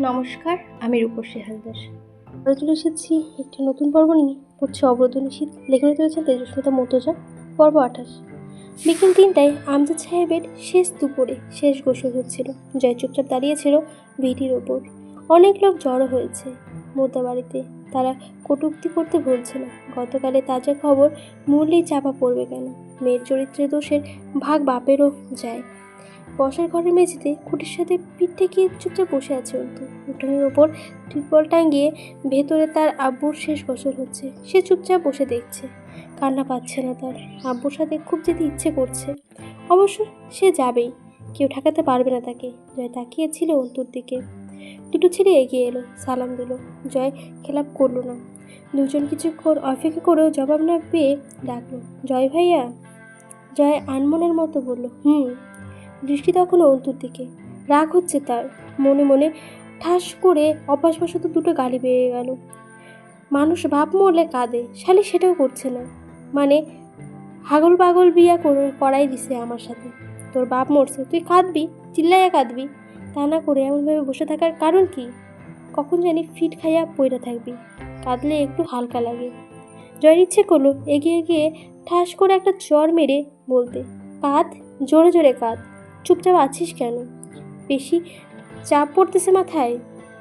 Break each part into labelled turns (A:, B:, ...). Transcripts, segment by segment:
A: নমস্কার, আমি রূপসী হালদার। আরও চলে এসেছি একটি নতুন পর্ব নিয়ে। পড়ছে অবরোধ নিষিদ্ধ লেখনে চলেছেন তেজস্মিতা মতোজা পর্ব আঠাশ। বিকেল তিনটায় আমজাদ সাহেবের শেষ দুপুরে শেষ গোসল হচ্ছিল। জয় চুপচাপ দাঁড়িয়েছিল ভিটির ওপর। অনেক লোক জড়ো হয়েছে। মোদ্দা বাড়িতে তারা কটূক্তি করতে ভুলছে না। গতকালে তাজা খবর মূল্যেই চাপা পড়বে কেন? মেয়ের চরিত্রে দোষের ভাগ বাপেরও যায়। বসার ঘরের মেঝেতে খুঁটির সাথে পিঠ ঠেকিয়ে চুপচাপ বসে আছে অন্তু। উঠোনের ওপর ত্রিপল টাঙিয়ে ভেতরে তার আব্বুর শেষ বছর হচ্ছে। সে চুপচাপ বসে দেখছে। কান্না পাচ্ছে না তার। আব্বুর সাথে খুব যেতে ইচ্ছে করছে। অবশ্য সে যাবেই। কেউ ঠেকাতে পারবে না তাকে। জয় তাকিয়েছিল অন্তুর দিকে। দুটো ছেলে এগিয়ে এলো, সালাম দিল। জয় খেলাপ করল না। দুজন কিছুক্ষণ অপেক্ষা করেও জবাব না পেয়ে ডাকলো, জয় ভাইয়া? জয় আনমনের মতো বলল, হুম। দৃষ্টি তখন অন্তুর দিকে। রাগ হচ্ছে তার। মনে মনে ঠাস করে অভ্যাসবশত দুটো গালি বেরিয়ে গেল। মানুষ বাপ মরলে কাঁদে। শালি সেটাও করছে না। মানে হাগল পাগল বিয়া করে, করাই দিছে আমার সাথে। তোর বাপ মরছে। তুই কাঁদবি? চিল্লাইয়া কাঁদবি? তা না করে এমনভাবে বসে থাকার কারণ কি? কখন জানি ফিট খাইয়া পইরা থাকবি। কাঁদলে একটু হালকা লাগে। জয়ের ইচ্ছে করল এগিয়ে গিয়ে ঠাস করে একটা চর মেরে বলতে, কাঁদ, জোরে জোরে কাঁদ। চুপচাপ আছিস কেন? বেশি চাপ পড়তেছে মাথায়।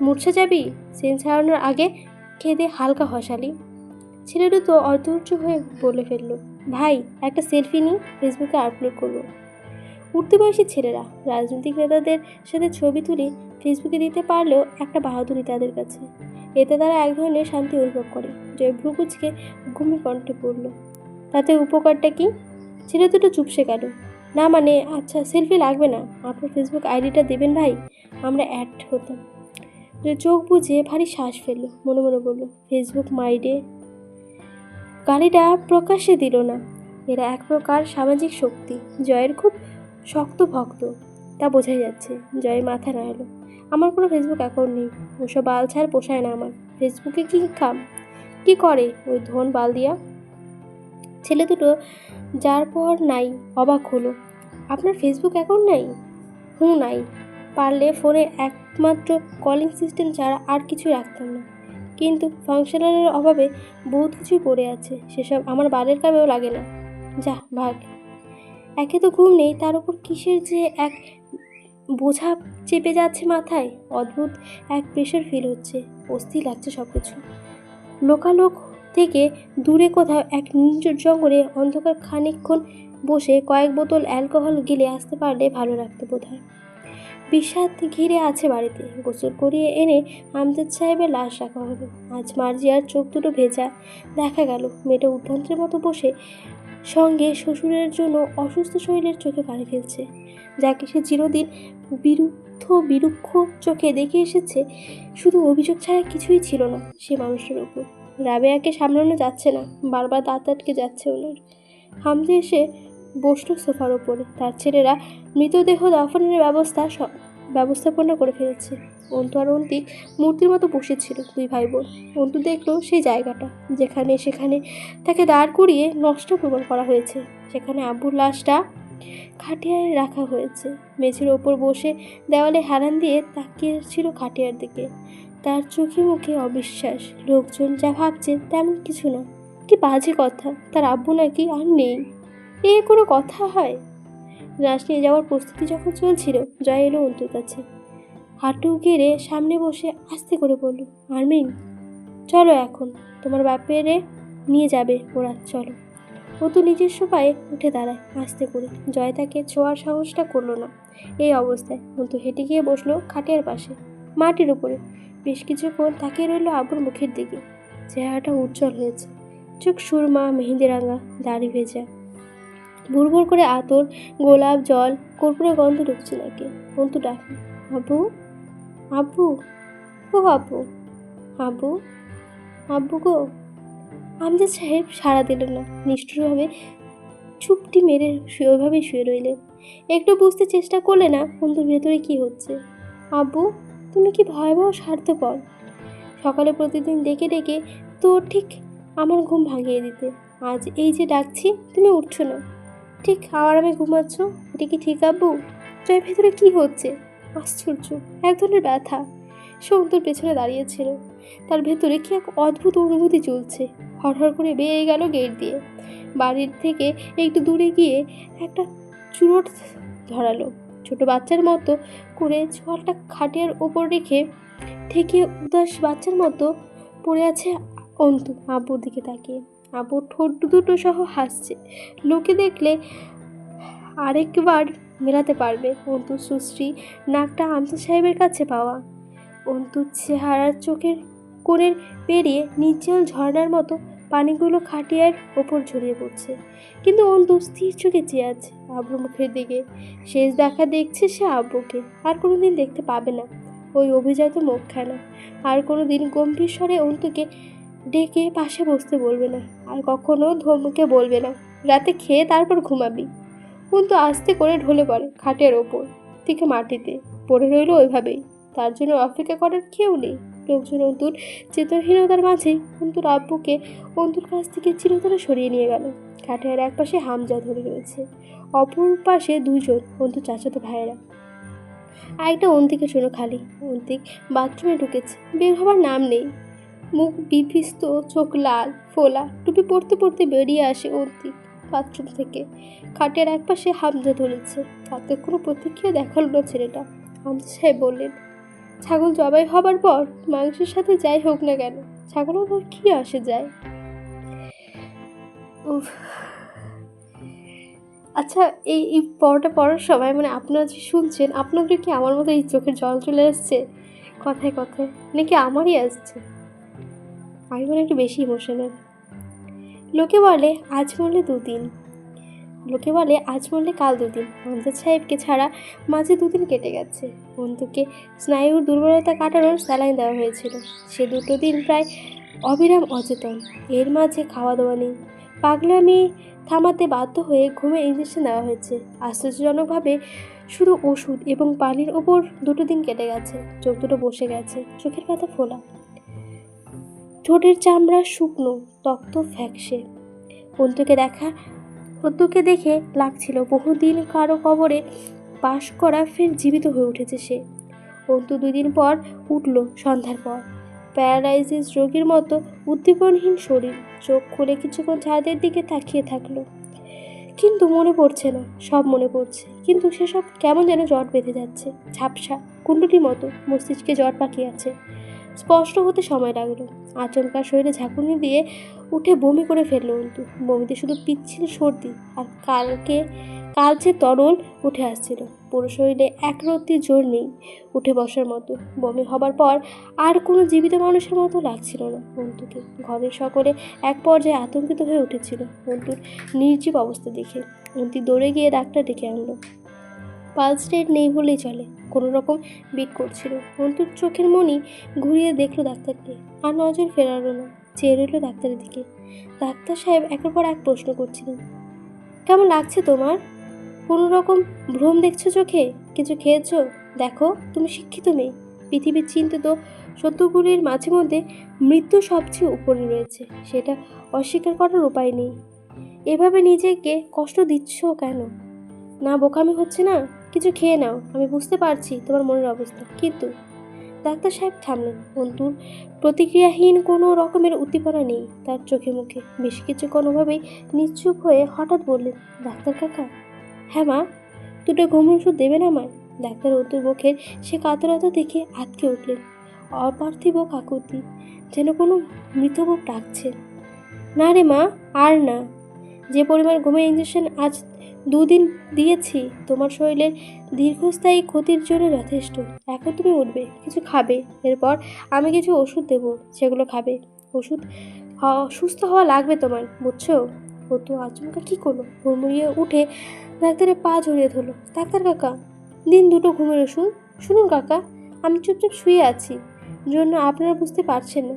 A: মূর্ছা যাবি? সেন্স হারানোর আগে খেদে হালকা হসালি ছেলেটা তো অধৈর্য হয়ে বলে ফেলল, ভাই, একটা সেলফি নিই ফেসবুকে আপলোড করব। উঠতে বয়সী ছেলেরা রাজনৈতিক নেতাদের সাথে ছবি তুলে ফেসবুকে দিতে পারলেও একটা বাহাদুরি তাদের কাছে। এতে তারা এক ধরনের শান্তি অনুভব করে। জয় ভ্রুকুচকে ঘুমি কণ্ঠে পড়ল তাতে উপকারটা কি? ছেলে দুটো চুপসে গেল। না মানে আচ্ছা সেলফি লাগবে না। আপনার ফেসবুক আইডিটা দেবেন ভাই, আমরা অ্যাড হতাম। চোখ বুঝে ভারী শ্বাস ফেলল, মনে মনে বলল ফেসবুক মাইডে গালিটা প্রকাশ্যে দিল না। এরা এক প্রকার সামাজিক শক্তি। জয়ের খুব শক্ত ভক্ত, তা বোঝাই যাচ্ছে, জয়ের মাথা নাড়ালো। আমার কোনো ফেসবুক অ্যাকাউন্ট নেই, ওসব বাল ছাড় পোষায় না আমার। ফেসবুকে কী খাম কি করে ওই ধন বাল দিয়া? ছেলে দুটো যার পর নাই, অবাক হলো। আপনার ফেসবুক অ্যাকাউন্ট নাই? হুঁ, নাই। পারলে ফোনে একমাত্র কলিং সিস্টেম ছাড়া আর কিছু রাখতাম না। কিন্তু ফাংশনালের অভাবে বহুত কিছুই পড়ে আছে। সেসব আমার বালের কামেও লাগে না। যা, ভাগ। একে তো ঘুম নেই, তার উপর কিসের যে এক বোঝা চেপে যাচ্ছে মাথায়? অদ্ভুত এক প্রেশার ফিল হচ্ছে। অস্থির লাগছে সব কিছু লোকালোক থেকে দূরে কোথাও এক নির্জন জঙ্গলে অন্ধকার খানিকক্ষণ বসে কয়েক বোতল অ্যালকোহল গিলে আসতে পারলে ভালো লাগতো বোধ হয় বিষাদ ঘিরে আছে বাড়িতে। গোসল করিয়ে এনে আমজাদ সাহেবের লাশ রাখা হলো। আজ মার্জিয়ার চোখ দুটো ভেজা। দেখা গেল, মেয়েটা উদ্ভ্রান্তের মতো বসে সঙ্গে শ্বশুরের জন্য অসুস্থ শরীরের চোখে পানি ফেলছে। যাকে সে চিরদিন বিরুদ্ধ, বিরুক্ষ চোখে দেখে এসেছে, শুধু অভিযোগ ছাড়া কিছুই ছিল না সে মানুষের উপর। রাবেয়াকে সামলানো যাচ্ছে না, বারবার দাঁত আটকে যাচ্ছে ওনার। হামজে এসে বসল সোফার ওপরে। তার ছেলেরা মৃতদেহ দাফনের ব্যবস্থা ব্যবস্থাপনা করে ফেলেছে। অন্তু আর অন্তিক মূর্তির মতো বসেছিল দুই ভাই বোন অন্তু দেখল সেই জায়গাটা, যেখানে সেখানে তাকে দাঁড় করিয়ে নষ্ট প্রমাণ করা হয়েছে। সেখানে আব্বুর লাশটা খাটিয়ায় রাখা হয়েছে। মেঝের ওপর বসে দেওয়ালে হারান দিয়ে তাকিয়ে ছিল খাটিয়ার দিকে। তার চোখে মুখে অবিশ্বাস। লোকজন যা ভাবছে তেমন কিছু না। কি বাজে কথা, তার আব্বু নাকি আর নেই। এ কোনো কথা হয়? লাশ নিয়ে যাওয়ার প্রস্তুতি যখন চলছিল, জয় এলো অন্তুর কাছে। হাঁটু গেড়ে সামনে বসে আস্তে করে বলল, আরমিন, চলো এখন। তোমার বাপেরে নিয়ে যাবে ওরা, চলো। ও তো নিজস্ব পায়ে উঠে দাঁড়ায় আস্তে করে। জয় তাকে ছোঁয়ার সাহসটা করল না। এই অবস্থায় অন্তু হেঁটে গিয়ে বসল খাটের পাশে, মাটির উপরে। বেশ কিছুক্ষণ তাকিয়ে রইল আব্বুর মুখের দিকে। চেহারাটা উজ্জ্বল হয়েছে। চোখ সুরমা, মেহেন্দি রাঙা, দাড়ি ভেজা। ভুরভুর করে আতর, গোলাপ, জল কর্পূরে গন্ধ ঢুকছে নাকি? অন্তু ডাকে আব্বু আব্বু ও আব্বু আব্বু আব্বু গো? আমজাদ সাহেব সাড়া দিলেন না। নিষ্ঠুরভাবে চুপটি মেরে ওইভাবেই শুয়ে রইলেন। একটু বুঝতে চেষ্টা করলে না বন্ধুর ভেতরে কি হচ্ছে? আব্বু তুমি কি ভয়াবহ স্বার্থপর? সকালে প্রতিদিন ডেকে ডেকে তো ঠিক আমার ঘুম ভাঙিয়ে দিতে। আজ এই যে ডাকছি, তুমি উঠছো না। ঠিক আরামে ঘুমাচ্ছ? এটা কি ঠিক, আব্বু? জয়ের ভেতরে কি হচ্ছে? আশ্চর্য, এক ধরনের ব্যথা। সে অন্তুর পেছনে দাঁড়িয়েছিল তার ভেতরে কি এক অদ্ভুত অনুভূতি চলছে। হরহর করে বেরিয়ে গেল গেট দিয়ে। বাড়ির থেকে একটু দূরে গিয়ে একটা চুরোট ধরালো। ছোট বাচ্চার মতো করে ছোয়ালটা খাটিয়ার ওপর রেখে থেকে উদাস বাচ্চার মতো পড়ে আছে অন্তু, আব্বুর দিকে তাকিয়ে। আব্বুর ঠোঁট দুটো সহ হাসছে। লোকে দেখলে আরেকবার মেলাতে পারবে অন্তু সুশ্রী নাকটা আমতা সাহেবের কাছে পাওয়া। অন্তুর চেহারার চোখের কোণের পেরিয়ে নিচেল ঝর্ণার মতো পানিগুলো খাটিয়ার ওপর ঝরিয়ে পড়ছে। কিন্তু অন্তু স্থির চোখে চেয়ে আছে আব্বুর মুখের দিকে, শেষ দেখা দেখছে সে আব্বুকে আর কোনো দিন দেখতে পাবে না। ওই অভিজাত মুখ মুখখানা। আর কোনো দিন গম্ভীর স্বরে অন্তুকে ডেকে পাশে বসতে বলবে না। আর কখনো ধমকে বলবে না। রাতে খেয়ে তারপর ঘুমাবি। অন্তু আস্তে করে ঢলে পড়ে খাটের ওপর থেকে মাটিতে। পড়ে রইল ওইভাবেই। তার জন্য অপেক্ষা করার কেউ নেই। লোকজন অন্তুর চেতনহীনতার মাঝে অন্তুর আব্বুকে অন্তুর কাছ থেকে চিরতরে সরিয়ে নিয়ে গেল। খাটের এক পাশে হামজা ধরে রয়েছে। অপর পাশে দুজন অন্তু চাচাতো ভাইয়েরা। আরেকটা অন্তিকে শোনো খালি। অন্তিক বাথরুমে ঢুকেছে। বের হবার নাম নেই। মুখ বিভিস্ত চোখ লাল, ফোলা, টুপি পড়তে পড়তে বেরিয়ে আসে অন্তিক বাথরুম থেকে। খাটের এক পাশে হামজা ধরেছে। তাতে কোনো প্রতিক্রিয়া দেখাল না ছেলেটা। হামজা সাহেব বললেন ছাগল জবাই হবার পর মাংসের সাথে যাই হোক না কেন, ছাগল আবার কী আসে যায়? আচ্ছা এই এই পড়াটা পড়ার সময় মানে আপনারা যে শুনছেন, আপনাদের কি আমার মতো এই চোখের জল চলে আসছে? কথায় কথায়, নাকি আমারই আসছে? আমি মানে একটু বেশি ইমোশনাল লোকে বলে, আজ মরলে দুদিন। লোকে বলে, আজ মরলে কাল দুদিন। আমজাদ সাহেবকে ছাড়া মাঝে দুদিন কেটে গেছে। বন্ধুকে স্নায়ুর দুর্বলতা কাটানোর স্যালাইন দেওয়া হয়েছিল। সে দুটো দিন প্রায় অবিরাম অচেতন। এর মাঝে খাওয়া দাওয়া নেই। পাগলামি থামাতে বাধ্য হয়ে ঘুমে ইঞ্জেকশন দেওয়া হয়েছে। আশ্চর্যজনকভাবে শুধু ওষুধ এবং পানির ওপর দুটো দিন কেটে গেছে। চোখ দুটো বসে গেছে, চোখের পাতা ফোলা। ঠোঁটের চামড়া শুকনো, তক্ত ফ্যাকসে। বন্ধুকে দেখা অন্তুকে দেখে লাগছিল বহুদিন কারও কবরে বাস করা ফের জীবিত হয়ে উঠেছে সে। অন্তু দুই দিন পর উঠল সন্ধ্যার পর। প্যারালাইসিস রোগীর মতো উদ্দীপনহীন শরীর, চোখ খুলে কিছুক্ষণ ছাদের দিকে তাকিয়ে থাকল। কিন্তু মনে পড়ছে না, সব মনে পড়ছে। কিন্তু সেসব কেমন যেন জট বেঁধে যাচ্ছে, ঝাপসা, কুণ্ডুলির মতো মস্তিষ্কে জট পাকিয়ে আছে। স্পষ্ট হতে সময় লাগল। আচমকা শরীরে ঝাঁকুনি দিয়ে উঠে বমি করে ফেলল অন্তু। বমিতে শুধু পিচ্ছিল সর্দি আর কালকে কালচে তরল উঠে আসছিল। পুরো শরীরে একরত্তি জোর নেই উঠে বসার মতো। বমি হবার পর আর কোনো জীবিত মানুষের মতো লাগছিল না অন্তুকে। ঘরের সকলে এক পর্যায়ে আতঙ্কিত হয়ে উঠেছিল অন্তুর নির্জীব অবস্থা দেখে। অন্তি দৌড়ে গিয়ে ডাক্তার ডেকে আনলো। পালস রেট নেই বলেই চলে। কোনো রকম বিট করছিল। অন্তুর চোখের মনি ঘুরিয়ে দেখল ডাক্তারকে। আর নজর ফেরালো না, চেয়ে রইল ডাক্তারের দিকে। ডাক্তার সাহেব একের পর এক প্রশ্ন করছিলেন, কেমন লাগছে তোমার? কোনো রকম ভ্রম দেখছ চোখে? কিছু খেয়েছো? দেখো, তুমি শিক্ষিত মেয়ে। পৃথিবীর চিন্তিত সত্যগুলির মাঝে মধ্যে মৃত্যু সবচেয়ে উপরে রয়েছে। সেটা অস্বীকার করার উপায় নেই। এভাবে নিজেকে কষ্ট দিচ্ছ কেন? না বোকামি হচ্ছে না? কিছু খেয়ে নাও, আমি বুঝতে পারছি তোমার মনের অবস্থা। কিন্তু ডাক্তার সাহেব থামলেন। অন্তুর প্রতিক্রিয়াহীন কোনো রকমের উদ্দীপনা নেই তার চোখে মুখে। বেশ কিছু কোনোভাবেই নিশ্চুপ হয়ে হঠাৎ বললেন, ডাক্তার কাকা? হ্যাঁ মা, দুটো ঘুমের ওষুধ দেবেন আমায়? ডাক্তার অন্তুর মুখের সে কাতরতা দেখে আটকে উঠলেন। অপার্থিব কাকুতি, যেন কোনো মৃতবুক ডাকছে। না রে মা, আর না। যে পরিমাণ ঘুমের ইঞ্জেকশন আজ দুদিন দিয়েছি, তোমার শরীরের দীর্ঘস্থায়ী ক্ষতির জন্য যথেষ্ট। এখন তুমি উঠবে, কিছু খাবে, এরপর আমি কিছু ওষুধ দেবো, সেগুলো খাবে। ওষুধ সুস্থ হওয়া লাগবে তোমার, বুঝছ? ও তো আচমকা কী করল? হুড়মুড়িয়ে উঠে ডাক্তারের পা জড়িয়ে ধরলো। ডাক্তার কাকা, দিন দুটো ঘুমের ওষুধ? শুনুন কাকা, আমি চুপচাপ শুয়ে আছি, জন্য আপনারা বুঝতে পারছেন না।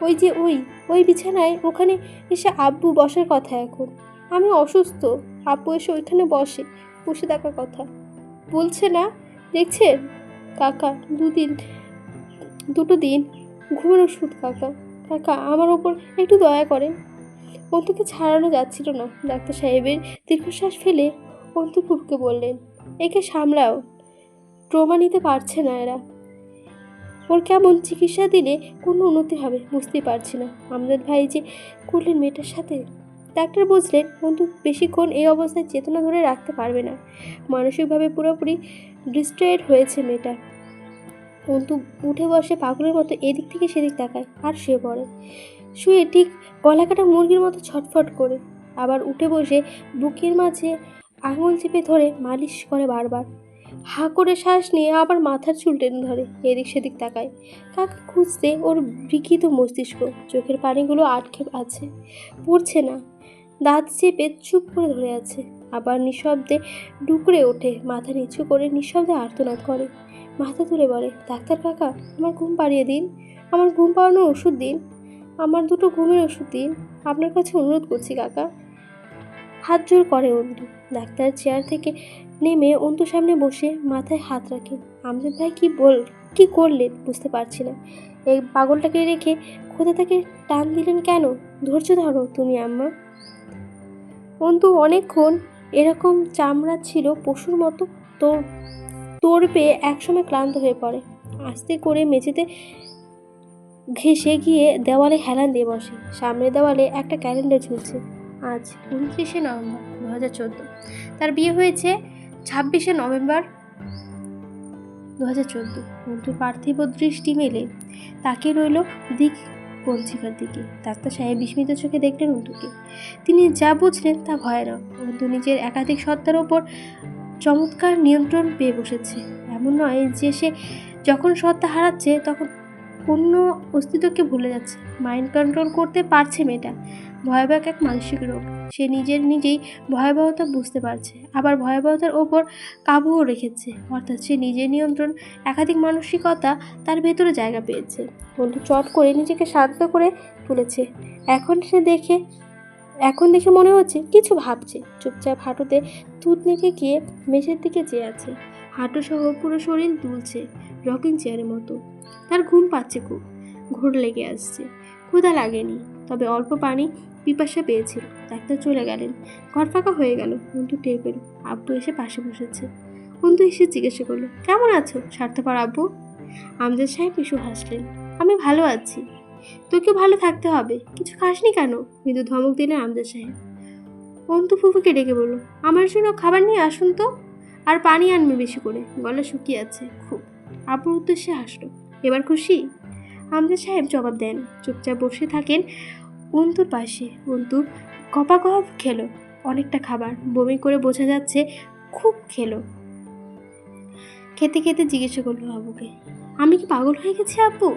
A: ওই যে ওই ওই বিছানায় ওখানে এসে আব্বু বসার কথা এখন। আমি অসুস্থ, আব্বু এসে ওইখানে বসে বসে থাকার কথা। বলছে না দেখছেন কাকা, দুদিন, দুটো দিন ঘুমের ওষুধ কাকা। কাকা, আমার ওপর একটু দয়া করেন। অন্তুকে ছাড়ানো যাচ্ছিল না। ডাক্তার সাহেবের দীর্ঘশ্বাস ফেলে অন্তু ফুপকে বললেন, একে সামলাও। ট্রমা নিতে পারছে না এরা। ওর কেমন চিকিৎসা দিলে কোনো উন্নতি হবে বুঝতেই পারছি না। আমজাদ ভাই যে করলেন মেয়েটার সাথে, ডাক্তার বুঝলেন অন্তু বেশিক্ষণ এই অবস্থায় চেতনা ধরে রাখতে পারবে না। মানসিকভাবে পুরোপুরি ডিস্ট্রয়েড হয়েছে মেয়েটা। অন্তু উঠে বসে পাগলের মতো এদিক থেকে সেদিক তাকায়, আর শুয়ে পড়ে। শুয়ে ঠিক গলা কাটা মুরগির মতো ছটফট করে, আবার উঠে বসে বুকের মাঝে আঙুল চেপে ধরে মালিশ করে বারবার। হা করে শ্বাস নিয়ে আবার মাথার চুল টেনে ধরে, এদিক সেদিক তাকায়। কাকে খুঁজতে ওর বিকৃত মস্তিষ্ক? চোখের পানিগুলো আটকে আছে। পড়ছে না। দাঁত চেপে চুপ করে ধরে আছে। আবার নিঃশব্দে ডুকরে ওঠে, মাথা নিচু করে নিঃশব্দে আর্তনাদ করে। মাথা তুলে বলে, ডাক্তার কাকা, আমার ঘুম পাড়িয়ে দিন। আমার ঘুম পাড়ানোর ওষুধ দিন। আমার দুটো ঘুমের ওষুধ দিন। আপনার কাছে অনুরোধ করছি কাকা। হাত জোর করে অন্তু। ডাক্তার চেয়ার থেকে নেমে অন্তুর সামনে বসে মাথায় হাত রাখে। আমজাদ ভাই কি বল, কি করলেন বুঝতে পারছি না। এই পাগলটাকে রেখে খোদা তাকে টান দিলেন কেন? ধৈর্য ধরো তুমি, আম্মা। অন্তু অনেকক্ষণ এরকম চামড়া ছিল পশুর মতো তোর তোর পেয়ে একসময় ক্লান্ত হয়ে পড়ে। আস্তে করে মেঝেতে ঘেসে গিয়ে দেওয়ালে হেলান দিয়ে বসে। সামনের দেওয়ালে একটা ক্যালেন্ডার ঝুলছে। আজ উনত্রিশে নভেম্বর দু হাজার চোদ্দ। তার বিয়ে হয়েছে ছাব্বিশে নভেম্বর দু হাজার চোদ্দ। অন্তুর পার্থিব দৃষ্টি মেলে তাকে রইল দিক পঞ্চিকার দিকে। ডাক্তার সাহেব বিস্মিত চোখে দেখলেন অন্তুকে তিনি যা বুঝলেন তা ভয়ানক অন্তু নিজের একাধিক সত্তার ওপর চমৎকার নিয়ন্ত্রণ পেয়ে বসেছে। এমন নয় যে সে যখন সত্তা হারাচ্ছে, তখন অন্য অস্তিত্বকে ভুলে যাচ্ছে। মাইন্ড কন্ট্রোল করতে পারছে মেয়েটা। ভয়াবহ এক মানসিক রোগ। সে নিজের নিজেই ভয়াবহতা বুঝতে পারছে। আবার ভয়াবহতার ওপর কাবুও রেখেছে। অর্থাৎ সে নিজের নিয়ন্ত্রণ, একাধিক মানসিকতা তার ভেতরে জায়গা পেয়েছে। বন্ধু চট করে নিজেকে শান্ত করে তুলেছে। এখন সে দেখে, এখন দেখে মনে হচ্ছে কিছু ভাবছে। চুপচাপ হাঁটুতে তুত নেকে গিয়ে মেঝের দিকে চেয়ে আছে। হাঁটু সহ পুরো শরীর দুলছে রকিং চেয়ারের মতো। তার ঘুম পাচ্ছে খুব, ঘোর লেগে আসছে। ক্ষুধা লাগেনি, তবে অল্প পানি পিপাসা পেয়েছিল। ডাক্তার চলে গেলেন। ঘর ফাঁকা হয়ে গেল। বন্ধু টের পেল, আব্বু এসে পাশে বসেছে। বন্ধু এসে জিজ্ঞাসা করল, কেমন আছো? স্বার্থপর আব্বু? আমজাদ সাহেব কিছু হাসলেন, আমি ভালো আছি। তোকে ভালো থাকতে হবে। কিছু খাসনি কেন? মৃদু ধমক দিলেন আমজাদ সাহেব। অন্তু ফুফুকে ডেকে বলল, আমার জন্য খাবার নিয়ে আসুন তো। আর পানি আনবে বেশি করে। গলা শুকিয়ে আছে, খুব। আব্বুর উদ্দেশ্যে হাসলো। এবার খুশি? আমজাদ সাহেব জবাব দেন। চুপচাপ বসে থাকেন অন্তুর পাশে। অন্তু কপা কপ খেলো। অনেকটা খাবার। বমি করে বোঝা যাচ্ছে খুব খেলো। খেতে খেতে জিজ্ঞাসা করল আব্বুকে আমি কি পাগল হয়ে গেছি আব্বু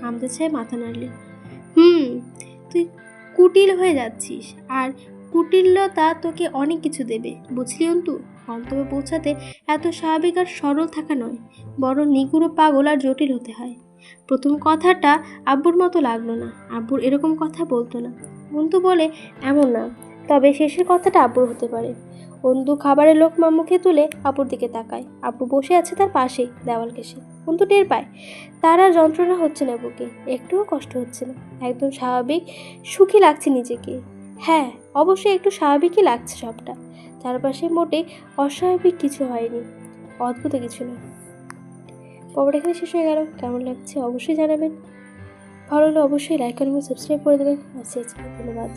A: আমজাদ সাহেব মাথা নাড়লেন, হুম, তুই কুটিল হয়ে যাচ্ছিস। আর কুটিলতা তোকে অনেক কিছু দেবে। বুঝলি অন্তু? গন্তব্যে পৌঁছাতে এত স্বাভাবিক আর সরল থাকা নয় বড় নিগুড়ো পাগল আর জটিল হতে হয়। প্রথম কথাটা আব্বুর মতো লাগল না, আব্বুর এরকম কথা বলতো না। অন্তু বলে, এমন না, তবে শেষের কথাটা আব্বুর হতে পারে। অন্তু খাবারের লোক মুখে তুলে আব্বুর দিকে তাকায়। আব্বু বসে আছে তার পাশেই দেওয়াল ঘেসে অন্তু টের পায়, তার আর যন্ত্রণা হচ্ছে না বুকে, একটুও কষ্ট হচ্ছে না। একদম স্বাভাবিক সুখী লাগছে নিজেকে। হ্যাঁ অবশ্যই একটু স্বাভাবিকই লাগছে সবটা। চারপাশে মোটে অস্বাভাবিক কিছু হয়নি। অদ্ভুত কিছু না পর্বটা এখানে শেষ হয়ে গেল। কেমন লাগছে অবশ্যই জানাবেন। ভালো হলে অবশ্যই লাইক করবেন সাবস্ক্রাইব করে দেবেন। আচ্ছা ধন্যবাদ।